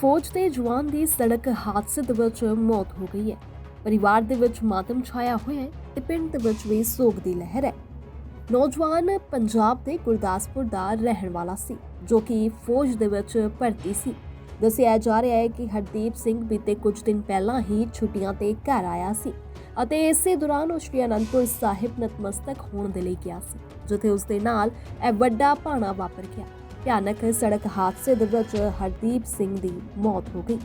ਫੌਜ ਦੇ ਜਵਾਨ ਦੀ ਸੜਕ ਹਾਦਸੇ ਦੇ ਵਿੱਚ ਮੌਤ ਹੋ ਗਈ ਹੈ। ਪਰਿਵਾਰ ਦੇ ਵਿੱਚ ਮਾਤਮ ਛਾਇਆ ਹੋਇਆ ਹੈ ਤੇ ਪਿੰਡ ਦੇ ਵਿੱਚ ਵੀ ਸੋਗ ਦੀ ਲਹਿਰ ਹੈ। ਨੌਜਵਾਨ ਪੰਜਾਬ ਦੇ ਗੁਰਦਾਸਪੁਰ ਦਾ ਰਹਿਣ ਵਾਲਾ ਸੀ, ਜੋ ਕਿ ਫੌਜ ਦੇ ਵਿੱਚ ਭਰਤੀ ਸੀ। ਦੱਸਿਆ ਜਾ ਰਿਹਾ ਹੈ ਕਿ ਹਰਦੀਪ ਸਿੰਘ ਬੀਤੇ ਕੁਝ ਦਿਨ ਪਹਿਲਾਂ ਹੀ ਛੁੱਟੀਆਂ ਤੇ ਘਰ ਆਇਆ ਸੀ ਅਤੇ ਇਸੇ ਦੌਰਾਨ ਉਹ ਸ਼੍ਰੀ ਅਨੰਦਪੁਰ ਸਾਹਿਬ ਨਤਮਸਤਕ ਹੋਣ ਦੇ ਲਈ ਗਿਆ ਸੀ, ਜਿੱਥੇ ਉਸ ਦੇ ਨਾਲ ਇਹ ਵੱਡਾ ਭਾਣਾ ਵਾਪਰ ਗਿਆ। ਭਿਆਨਕ ਸੜਕ ਹਾਦਸੇ ਦੇ ਵਿੱਚ ਹਰਦੀਪ ਸਿੰਘ ਦੀ ਮੌਤ ਹੋ ਗਈ।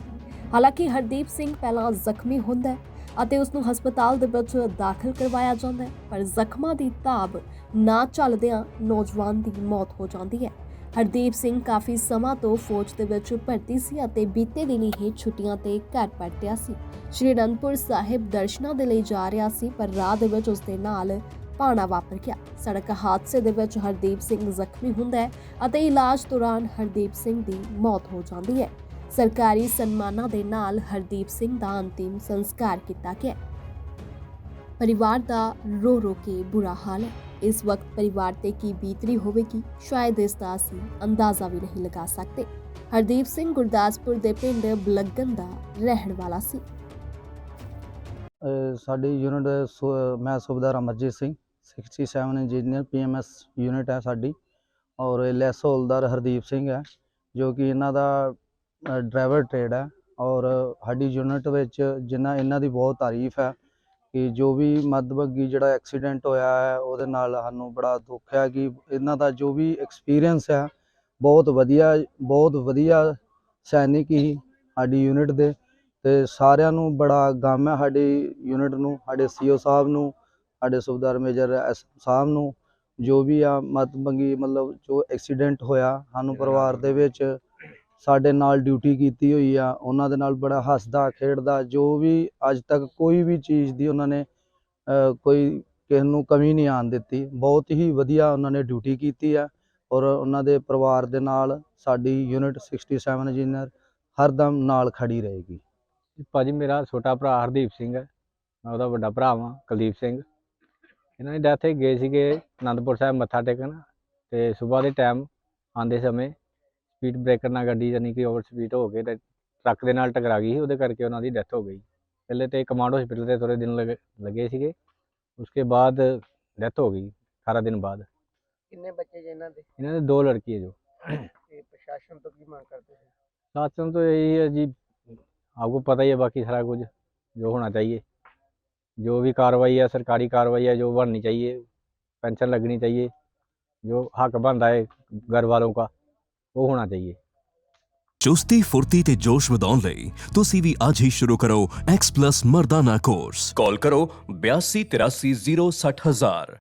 ਹਾਲਾਂਕਿ ਹਰਦੀਪ ਸਿੰਘ ਪਹਿਲਾਂ ਜ਼ਖਮੀ ਹੁੰਦਾ ਹੈ ਅਤੇ ਉਸ ਨੂੰ ਹਸਪਤਾਲ ਦੇ ਵਿੱਚ ਦਾਖਲ ਕਰਵਾਇਆ ਜਾਂਦਾ ਹੈ, ਪਰ ਜ਼ਖਮਾਂ ਦੀ ਤਾਬ ਨਾ ਚੱਲਦਿਆਂ ਨੌਜਵਾਨ ਦੀ ਮੌਤ ਹੋ ਜਾਂਦੀ ਹੈ। ਹਰਦੀਪ ਸਿੰਘ ਕਾਫੀ ਸਮਾਂ ਤੋਂ ਫੌਜ ਦੇ ਵਿੱਚ ਭਰਤੀ ਸੀ ਅਤੇ ਬੀਤੇ ਦਿਨੀ ਹੀ ਛੁੱਟੀਆਂ ਤੇ ਘਰ ਪਰਤਿਆ ਸੀ। ਸ਼੍ਰੀ ਅਨੰਦਪੁਰ ਸਾਹਿਬ ਦਰਸ਼ਨਾਂ ਦੇ ਲਈ ਜਾ ਰਿਹਾ ਸੀ, ਪਰ ਰਾਹ ਦੇ ਵਿੱਚ ਉਸ ਦੇ ਨਾਲ ਭਾਣਾ ਵਾਪਰ ਗਿਆ। ਸੜਕ ਹਾਦਸੇ ਦੇ ਵਿੱਚ ਹਰਦੀਪ ਸਿੰਘ ਜ਼ਖਮੀ ਹੁੰਦਾ ਹੈ ਅਤੇ ਇਲਾਜ ਦੌਰਾਨ ਹਰਦੀਪ ਸਿੰਘ ਦੀ ਮੌਤ ਹੋ ਜਾਂਦੀ ਹੈ। ਸਰਕਾਰੀ ਸਨਮਾਨਾਂ ਦੇ ਨਾਲ ਹਰਦੀਪ ਸਿੰਘ ਦਾ ਅੰਤਿਮ ਸੰਸਕਾਰ ਕੀਤਾ ਗਿਆ ਪਰਿਵਾਰ ਦਾ ਰੋ ਰੋ ਕੇ ਬੁਰਾ ਹਾਲ ਹੈ। ਇਸ ਵਕਤ ਪਰਿਵਾਰ ਤੇ ਕੀ ਬੀਤਰੀ ਹੋਵੇਗੀ, ਸ਼ਾਇਦ ਇਸ ਦਾ ਅਸੀਂ ਅੰਦਾਜ਼ਾ ਵੀ ਨਹੀਂ ਲਗਾ ਸਕਦੇ। ਹਰਦੀਪ ਸਿੰਘ ਗੁਰਦਾਸਪੁਰ ਦੇ ਪਿੰਡ ਬਲੱਗਨ ਦਾ ਰਹਿਣ ਵਾਲਾ ਸੀ। ਸਾਡੀ ਯੂਨਿਟ ਮੈਂ Subedar Amarjeet Singh. 67 engineer PMS unit ਹੈ ਸਾਡੀ ਔਰ ਇਹ ਲੈਸ ਹੌਲਦਾਰ ਹਰਦੀਪ ਸਿੰਘ ਹੈ, ਜੋ ਕਿ ਇਹਨਾਂ ਦਾ ਡਰਾਈਵਰ ਟ੍ਰੇਡ ਹੈ ਔਰ ਸਾਡੀ ਯੂਨਿਟ ਵਿੱਚ ਜਿਨ੍ਹਾਂ ਇਹਨਾਂ ਦੀ ਬਹੁਤ ਤਾਰੀਫ ਹੈ ਕਿ ਜੋ ਵੀ ਮੱਧਵੱਗੀ ਜਿਹੜਾ ਐਕਸੀਡੈਂਟ ਹੋਇਆ ਹੈ, ਉਹਦੇ ਨਾਲ ਸਾਨੂੰ ਬੜਾ ਦੁੱਖ ਹੈ ਕਿ ਇਹਨਾਂ ਦਾ ਜੋ ਵੀ ਐਕਸਪੀਰੀਅੰਸ ਹੈ, ਬਹੁਤ ਵਧੀਆ ਬਹੁਤ ਵਧੀਆ ਸੈਨਿਕ ਹੀ ਸਾਡੀ ਯੂਨਿਟ ਦੇ ਤੇ ਸਾਰਿਆਂ ਨੂੰ ਬੜਾ ਗਮ ਹੈ ਸਾਡੀ ਯੂਨਿਟ ਨੂੰ, ਸਾਡੇ ਸੀਓ ਸਾਹਿਬ ਨੂੰ ਸਾਡੇ ਸੁਬੇਦਾਰ ਮੇਜਰ ਐਸ ਸਾਹਿਬ ਨੂੰ ਜੋ ਵੀ ਆ ਮਤਬੰਗੀ ਮਤਲਬ ਜੋ ਐਕਸੀਡੈਂਟ ਹੋਇਆ ਸਾਨੂੰ ਪਰਿਵਾਰ ਦੇ ਵਿੱਚ ਸਾਡੇ ਨਾਲ ਡਿਊਟੀ ਕੀਤੀ ਹੋਈ ਆ, ਉਹਨਾਂ ਦੇ ਨਾਲ ਬੜਾ ਹੱਸਦਾ, ਖੇਡਦਾ, ਜੋ ਵੀ ਅੱਜ ਤੱਕ ਕੋਈ ਵੀ ਚੀਜ਼ ਦੀ ਉਹਨਾਂ ਨੇ ਕੋਈ ਕਿਸੇ ਨੂੰ ਕਮੀ ਨਹੀਂ ਆਣ ਦਿੱਤੀ। ਬਹੁਤ ਹੀ ਵਧੀਆ ਉਹਨਾਂ ਨੇ ਡਿਊਟੀ ਕੀਤੀ ਆ ਔਰ ਉਹਨਾਂ ਦੇ ਪਰਿਵਾਰ ਦੇ ਨਾਲ ਸਾਡੀ ਯੂਨਿਟ 67 ਇੰਜੀਨੀਅਰ ਹਰਦਮ ਨਾਲ ਖੜੀ ਰਹੇਗੀ। ਭਾਜੀ ਮੇਰਾ ਛੋਟਾ ਭਰਾ ਹਰਦੀਪ ਸਿੰਘ ਹੈ, ਮੈਂ ਉਹਦਾ ਵੱਡਾ ਭਰਾ ਵਾਂ, ਕੁਲਦੀਪ ਸਿੰਘ। ਇਹਨਾਂ ਦੀ ਡੈਥ ਇਹ ਗਏ ਸੀਗੇ ਅਨੰਦਪੁਰ ਸਾਹਿਬ ਮੱਥਾ ਟੇਕਣ ਤੇ ਸਵੇਰ ਦੇ ਟਾਈਮ ਆਂਦੇ ਸਮੇਂ ਸਪੀਡ ਬ੍ਰੇਕਰ ਨਾਲ ਗੱਡੀ ਯਾਨੀ ਕਿ ਓਵਰ ਸਪੀਡ ਹੋ ਕੇ ਤੇ ਟਰੱਕ ਦੇ ਨਾਲ ਟਕਰਾ ਗਈ ਸੀ ਉਹਦੇ ਕਰਕੇ ਉਹਨਾਂ ਦੀ ਡੈਥ ਹੋ ਗਈ। ਪਹਿਲੇ ਤੇ ਕਮਾਂਡ ਹਸਪੀਟਲ ਤੇ ਥੋੜੇ ਦਿਨ ਲੱਗੇ ਸੀਗੇ ਉਸਕੇ ਬਾਅਦ ਡੈਥ ਹੋ ਗਈ 18 ਦਿਨ ਬਾਅਦ। ਕਿੰਨੇ ਬੱਚੇ ਜੇ ਇਹਨਾਂ ਦੇ? ਇਹਨਾਂ ਦੇ ਦੋ ਲੜਕੀ ਹੈ ਜੋ ਪ੍ਰਸ਼ਾਸਨ ਤੋਂ ਕੀ ਮੰਗ ਕਰਦੇ ਹੋ ਪ੍ਰਸ਼ਾਸਨ ਤੋਂ ਇਹੀ ਹੈ ਜੀ ਆਪਕੋ ਪਤਾ ਹੀ ਹੈ ਬਾਕੀ ਸਾਰਾ ਕੁਝ ਜੋ ਹੋਣਾ ਚਾਹੀਏ। जो भी कार्रवाई है सरकारी कार्रवाई है जो बननी चाहिए पेंशन लगनी चाहिए जो हक बनता है घर वालों का वो होना चाहिए ਚੁਸਤੀ ਫੁਰਤੀ ਤੇ ਜੋਸ਼ ਵਧਾਉਣ ਲਈ ਤੁਸੀਂ ਵੀ ਅੱਜ ਹੀ ਸ਼ੁਰੂ ਕਰੋ X+ ਮਰਦਾਨਾ ਕੋਰਸ ਕਾਲ ਕਰੋ 8283060000